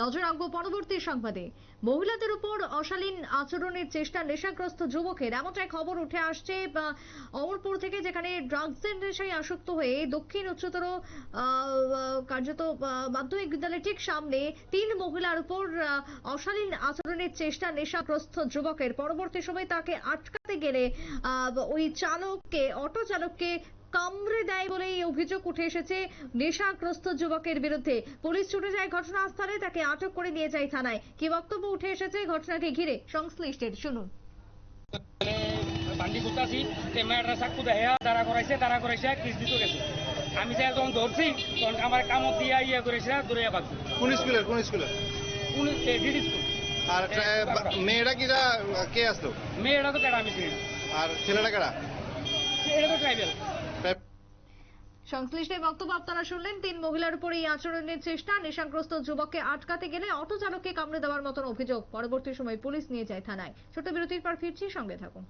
নজর রাখব পরবর্তী সংবাদে। মহিলাদের উপর অশালীন আচরণের চেষ্টা, নেশাগ্রস্ত যুবকের এমনটাই খবর উঠে আসছে অমরপুর থেকে যেখানে ড্রাগসের নেশায় আসক্ত হয়ে দক্ষিণ উচ্চতর কার্যত মাধ্যমিক বিদ্যালয়ের ঠিক সামনে তিন মহিলার উপর অশালীন আচরণের চেষ্টা, নেশাগ্রস্ত যুবকের। পরবর্তী সময় তাকে আটকাতে গেলে ওই চালককে, অটো চালককে কামড়ে দেয় বলেই অভিযোগ উঠে এসেছে। নেশাগ্রস্ত যুবকের বিরুদ্ধে পুলিশ ছুটে যায় ঘটনাস্থলে তাকে আটক করে নিয়ে যায় থানায়। কি বক্তব্য উঠে এসেছে ঘটনাকে ঘিরে? সংশ্লিষ্টের শুনুন। বান্ডি করতেছি যে মেয়েটা চাকু দেয়া দাঁড়া করাইছে দাঁড়া করাইছে কিস দিতে গেছে আমি যে যখন ধরছি তখন আমার কামত দিয়া ইয়ে করেছে দৌড়িয়া পাচ্ছি কোন স্কুলের কোন স্কুলের ডিডি স্কুল। আর বা- কে আসলো মেয়েটা তো কেডা আমি আর ছেলেটা কেডা? এটা তো ট্রাইবেল সংশ্লিষ্টের বক্তব্য আপনারা শুনলেন। তিন মহিলার উপর এই আচরণের চেষ্টা, নেশাগ্রস্ত যুবককে আটকাতে গেলে অটো চালককে কামড়ে দেওয়ার মতন অভিযোগ। পরবর্তী সময় পুলিশ নিয়ে যায় থানায়। ছোট বিরতির পর ফিরছি, সঙ্গে থাকুন।